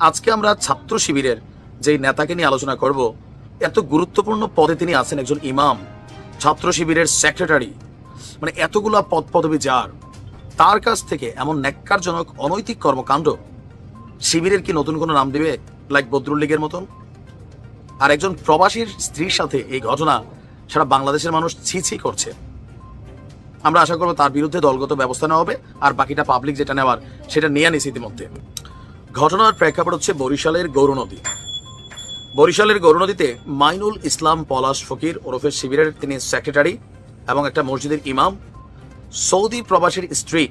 আজকে আমরা ছাত্র শিবিরের যে নেতাকে নিয়ে আলোচনা করব, এত গুরুত্বপূর্ণ পদে তিনি আছেন একজন ইমাম, ছাত্র শিবিরের সেক্রেটারি মানে এতগুলা পদ পদবি যার, তার কাছ থেকে এমন ন্যাক্কারজনক অনৈতিক কর্মকাণ্ড, শিবিরের কি নতুন কোনো নাম দেবে লাইক বদরুল লীগের মতন? আর একজন প্রবাসীর স্ত্রীর সাথে এই ঘটনা সারা বাংলাদেশের মানুষ ছি ছি করছে। আমরা আশা করব তার বিরুদ্ধে দলগত ব্যবস্থা নেওয়া হবে, আর বাকিটা পাবলিক যেটা নেওয়ার, সেটা নিয়ে নিছে ইতিমধ্যে। ঘটনার প্রেক্ষাপট হচ্ছে বরিশালের গৌরনদী বরিশালের গৌরনদীতে মাইনুল ইসলাম পলাশ ফকির ওরফে শিবিরের তিনি সেক্রেটারি এবং একটা মসজিদের ইমাম। সৌদি প্রবাসীর স্ত্রী,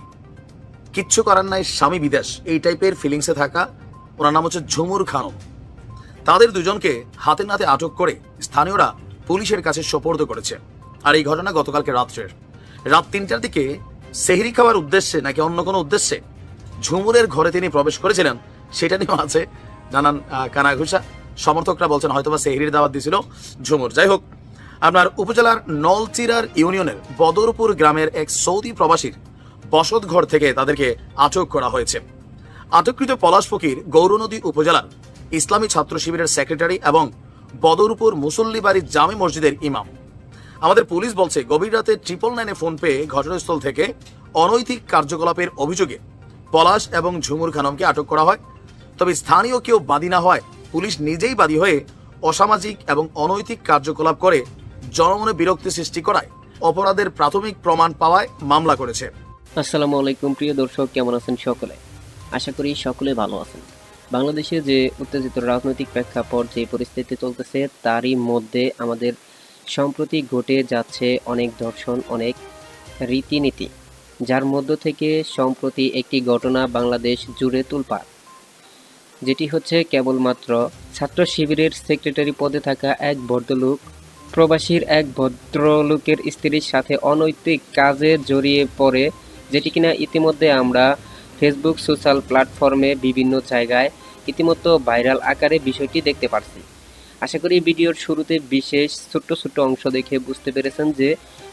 কিচ্ছু করার নাই, স্বামী বিদেশ, এই টাইপের ফিলিংসে থাকা ওনার নাম হচ্ছে ঝুমুর খানম। তাদের দুজনকে হাতে নাতে আটক করে স্থানীয়রা পুলিশের কাছে সোপর্দ করেছে। আর এই ঘটনা গতকালকে রাত্রের। রাত তিনটার দিকে সেহরি খাওয়ার উদ্দেশ্যে নাকি অন্য কোনো উদ্দেশ্যে ঝুমুরের ঘরে তিনি প্রবেশ করেছিলেন সেটা নিয়েও আছে আহ, কানাঘুষা সমর্থকরা বলছেন হয়তোবা সেহরির দাওয়াত দিছিল ঝুমুর। যাই হোক আপনার উপজেলার নলচিরার ইউনিয়নের বদরপুর গ্রামের এক সৌদি প্রবাসীর বসত ঘর থেকে তাদেরকে আটক করা হয়েছে। আটককৃত পলাশ ফকির গৌরনদী উপজেলার ইসলামী ছাত্র শিবিরের সেক্রেটারি এবং বদরপুর মুসল্লি বাড়ির জামে মসজিদের ইমাম। আমাদের পুলিশ বলছে গভীর রাতে ট্রিপল নাইনে ফোন পেয়ে ঘটনাস্থল থেকে অনৈতিক কার্যকলাপের অভিযোগে পলাশ এবং ঝুমুর খানমকে আটক করা হয়। তবে স্থানীয় কেউ বাদী না হয় পুলিশ নিজেই বাদী হয়ে অসামাজিক এবং অনৈতিক কার্যকলাপ করে জনমনে বিরক্তি সৃষ্টি করায়। অপরাধের প্রাথমিক প্রমাণ পাওয়ায় মামলা করেছে। আসসালামু আলাইকুম, প্রিয় দর্শক, কেমন আছেন সকলে? আশা করি সকলে ভালো আছেন। বাংলাদেশে যে উত্তেজিত রাজনৈতিক প্রেক্ষাপট যে পরিস্থিতি চলতেছে, তারই মধ্যে আমাদের সম্প্রতি ঘটে যাচ্ছে অনেক দর্শন অনেক রীতিনীতি, যার মধ্য থেকে সম্প্রতি একটি ঘটনা বাংলাদেশ জুড়ে তুলপার যেটি হচ্ছে কেবলমাত্র ছাত্র শিবিরের সেক্রেটারি পদে থাকা এক ভদ্রলোক, প্রবাসীর এক ভদ্রলোকের স্ত্রীর সাথে অনৈতিক কাজে জড়িয়ে পড়ে, যেটি কিনা ইতিমধ্যে আমরা ফেসবুক সোশ্যাল প্ল্যাটফর্মে বিভিন্ন জায়গায় ইতিমধ্যে ভাইরাল আকারে বিষয়টি দেখতে পারছি। আশা করি ভিডিওর শুরুতে বিশেষ ছোট্ট ছোট্ট অংশ দেখে বুঝতে পেরেছেন যে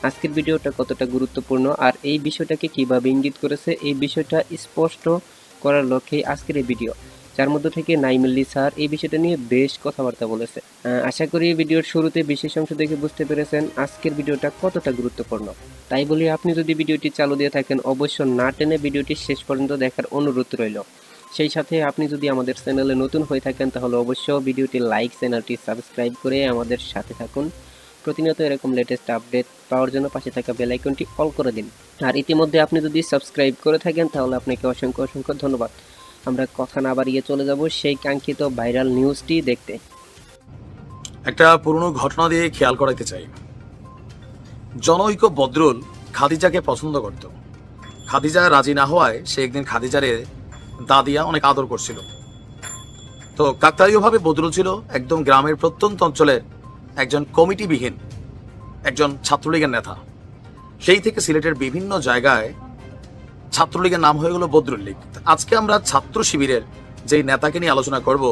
আজকের ভিডিওটা কতটা গুরুত্বপূর্ণ আর এই বিষয়টাকে কীভাবে ইঙ্গিত করেছে, এই বিষয়টা স্পষ্ট করার লক্ষ্যেই আজকের এই ভিডিও। যার মধ্যে থেকে নাইমুল্লি স্যার এই বিষয়টা নিয়ে বেশ কথাবার্তা বলেছে। আশা করি ভিডিওর শুরুতে বিশেষ অংশ দেখে বুঝতে পেরেছেন আজকের ভিডিওটা কতটা গুরুত্বপূর্ণ। তাই বলি, আপনি যদি ভিডিওটি চালু দিয়ে থাকেন, অবশ্য না টেনে ভিডিওটি শেষ পর্যন্ত দেখার অনুরোধ রইল। সেই সাথে আপনি যদি আমাদের চ্যানেলে নতুন হয়ে থাকেন, তাহলে অবশ্য ভিডিওটি লাইক, চ্যানেলটি সাবস্ক্রাইব করে আমাদের সাথে থাকুন। প্রতিনিয়ত এরকম লেটেস্ট আপডেট পাওয়ার জন্য পাশে থাকা বেল আইকনটি অল করে দিন। আর ইতিমধ্যে আপনি যদি সাবস্ক্রাইব করে থাকেন, তাহলে আপনাকে অসংখ্য অসংখ্য ধন্যবাদ। আমরা কথা না বাড়িয়ে চলে যাব সেই কাঙ্ক্ষিত ভাইরাল নিউজটি দেখতে। একটা পুরনো ঘটনা দিয়ে খেয়াল করাইতে চাই। জনৈক বদরুল খাদিজাকে পছন্দ করত। খাদিজা রাজি না হওয়ায় সে একদিন খাদিজারে দাদিয়া অনেক আদর করছিল। তো কাকতালীয়ভাবে বদরুল ছিল একদম গ্রামের প্রত্যন্ত অঞ্চলের একজন কমিটিবিহীন, একজন ছাত্রলীগের নেতা। সেই থেকে সিলেটের বিভিন্ন জায়গায় ছাত্রলীগের নাম হয়ে গেল বদরুল লীগ। আজকে আমরা ছাত্র শিবিরের যে নেতাকে নিয়ে আলোচনা করব,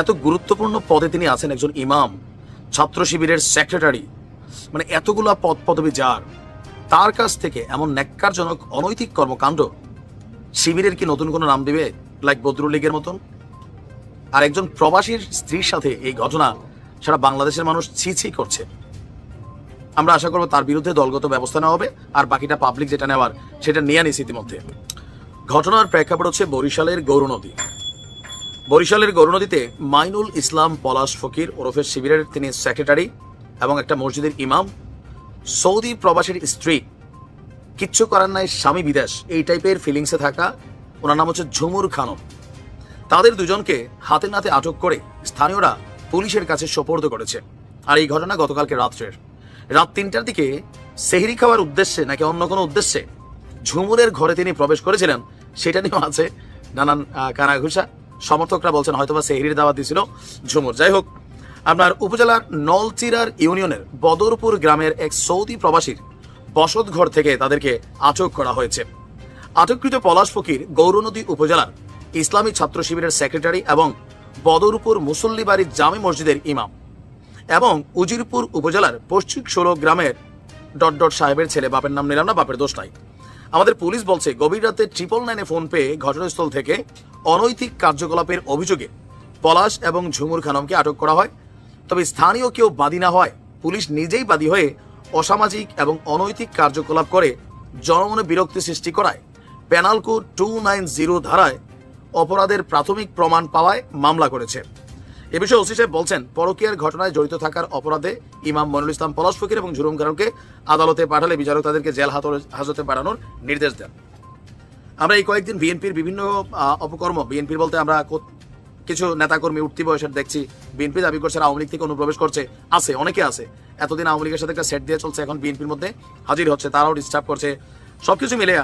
এত গুরুত্বপূর্ণ পদে তিনি আছেন একজন ইমাম, ছাত্র শিবিরের সেক্রেটারি মানে এতগুলা পদ পদবি যার, তার কাছ থেকে এমন ন্যাক্কারজনক অনৈতিক কর্মকাণ্ড শিবিরের কি নতুন কোনো নাম দিবে লাইক বদরুল লীগের মতন? আর একজন প্রবাসীর স্ত্রীর সাথে এই ঘটনা সারা বাংলাদেশের মানুষ ছি ছি করছে। আমরা আশা করব তার বিরুদ্ধে দলগত ব্যবস্থা নেওয়া হবে, আর বাকিটা পাবলিক যেটা নেওয়ার সেটা নিয়ে নিছে ইতিমধ্যে। ঘটনার প্রেক্ষাপট হচ্ছে বরিশালের গৌরনদী বরিশালের গৌরনদীতে মাইনুল ইসলাম পলাশ ফকির ওরফের শিবিরের তিনি সেক্রেটারি এবং একটা মসজিদের ইমাম। সৌদি প্রবাসীর স্ত্রী, কিচ্ছু করার নাই, স্বামী বিদেশ, এই টাইপের ফিলিংসে থাকা ওনার নাম হচ্ছে ঝুমুর খানম। তাদের দুজনকে হাতে নাতে আটক করে স্থানীয়রা পুলিশের কাছে সোপর্দ করেছে। আর এই ঘটনা গতকালকে রাত্রের। রাত তিনটার দিকে সেহরি খাওয়ার উদ্দেশ্যে নাকি অন্য কোনো উদ্দেশ্যে ঝুমুরের ঘরে তিনি প্রবেশ করেছিলেন, সেটা নিয়েও আছে নানান কানাঘুষা। সমর্থকরা বলছেন হয়তোবা সেহরির দাওয়াত দিছিল ঝুমুর। যাই হোক, আপনার উপজেলার নলচিরার ইউনিয়নের বদরপুর গ্রামের এক সৌদি প্রবাসীর বসত ঘর থেকে তাদেরকে আটক করা হয়েছে। আটককৃত পলাশ ফকির গৌরনদী উপজেলার ইসলামী ছাত্র শিবিরের সেক্রেটারি এবং বদরপুর মুসল্লি বাড়ির জামে মসজিদের ইমাম। এবং উজিরপুর উপজেলার পশ্চিম ষোলো গ্রামের ডট ডট সাহেবের ছেলে, বাপের নাম নিলাম না, বাপের দোষ নাই। আমাদের পুলিশ বলছে, গভীর রাতে ট্রিপল নাইনে ফোন পেয়ে ঘটনাস্থল থেকে অনৈতিক কার্যকলাপের অভিযোগে পলাশ এবং ঝুমুর খানমকে আটক করা হয়। তবে স্থানীয় কেউ বাদী না হয় পুলিশ নিজেই বাদী হয়ে অসামাজিক এবং অনৈতিক কার্যকলাপ করে জনমনে বিরক্তি সৃষ্টি করায়। পেনালকো টু নাইন জিরো ধারায় অপরাধের প্রাথমিক প্রমাণ পাওয়ায় মামলা করেছে। এ বিষয়ে ওসি সাহেব বলছেন, পরকীয়ার ঘটনায় জড়িত থাকার অপরাধে ইমাম মনুল ইসলাম পলাশ ফকির এবং ঝুরুম খানকে আদালতে পাঠালে বিচারক তাদেরকে জেল হাজতে পাঠানোর নির্দেশ দেন। আমরা এই কয়েকদিন বিএনপির বিভিন্ন অপকর্ম, বিএনপির বলতে আমরা কিছু নেতাকর্মী উঠতি বয়সের দেখছি, বিএনপি দাবি করছে আওয়ামী লীগ থেকে অনুপ্রবেশ করছে, আছে, অনেকে আছে। এতদিন আওয়ামী লীগের সাথে একটা সেট দিয়ে চলছে, এখন বিএনপির মধ্যে হাজির হচ্ছে, তারাও ডিস্টার্ব করছে, সবকিছু মিলে।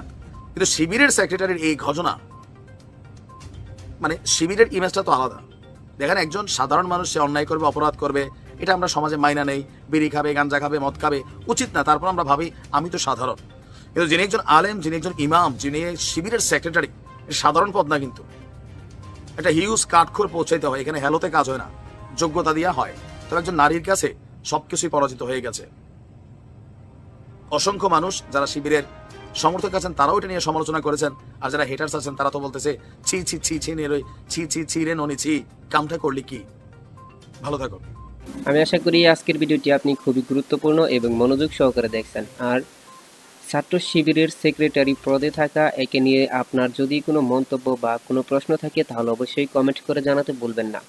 কিন্তু শিবিরের সেক্রেটারির এই ঘটনা মানে শিবিরের ইমেজটা তো আলাদা। দেখেন একজন সাধারণ মানুষ, সে অন্যায় করবে, অপরাধ করবে, এটা আমরা সমাজে মাইনা নেই। বিড়ি খাবে, গাঞ্জা খাবে, মদ খাবে, উচিত না। তারপর আমরা ভাবি, আমি তো সাধারণ। কিন্তু যিনি একজন আলেম, যিনি একজন ইমাম, যিনি শিবিরের সেক্রেটারি সাধারণ পদ না কিন্তু। একটা হিউজ কাঠখোর পৌঁছাইতে হয়, এখানে হেলোতে কাজ হয় না। যোগ্যতা দিয়া হয়। তবে একজন নারীর কাছে সবকিছুই পরাজিত হয়ে গেছে। অসংখ্য মানুষ যারা শিবিরের সমর্থক আছেন, তারাও এটা নিয়ে সমালোচনা করেছেন। আর যারা হেটার্স আছেন, তারা তো বলতেছে, ছি ছি ছি ছি নে ছি ছি ছি রে ননি, ছি, কামটা করলি কি? ভালো থাকো। আমি আশা করি আজকের ভিডিওটি আপনি খুবই গুরুত্বপূর্ণ এবং মনোযোগ সহকারে দেখছেন। আর ছাত্র শিবিরের সেক্রেটারি পদে থাকা, একে নিয়ে আপনার যদি কোনো মন্তব্য বা কোনো প্রশ্ন থাকে, তাহলে অবশ্যই কমেন্ট করে জানাতে ভুলবেন না।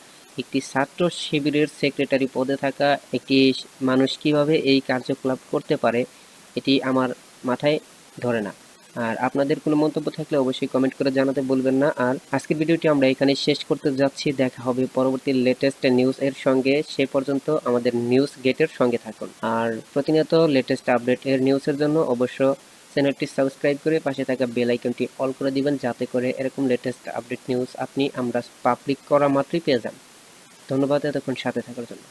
একটি ছাত্র শিবিরের সেক্রেটারি পদে থাকা একটি মানুষ কীভাবে এই কার্যকলাপ করতে পারে, এটি আমার মাথায় ধরে না। আর আপনাদের কোনো মন্তব্য থাকলে অবশ্যই কমেন্ট করে জানাতে বলবেন না। আর আজকের ভিডিওটি আমরা এখানে শেষ করতে যাচ্ছি। দেখা হবে পরবর্তী লেটেস্ট নিউজ এর সঙ্গে। সে পর্যন্ত আমাদের নিউজ গেটের সঙ্গে থাকুন। আর প্রতিনিয়ত লেটেস্ট আপডেট এর নিউজের জন্য অবশ্য চ্যানেলটি সাবস্ক্রাইব করে পাশে থাকা বেল আইকনটি অল করে দিবেন। যাতে করে এরকম লেটেস্ট আপডেট নিউজ আপনি আমরা পাবলিক করা মাত্রই পেয়ে যান। ধন্যবাদ এতক্ষণ সাথে থাকার জন্য।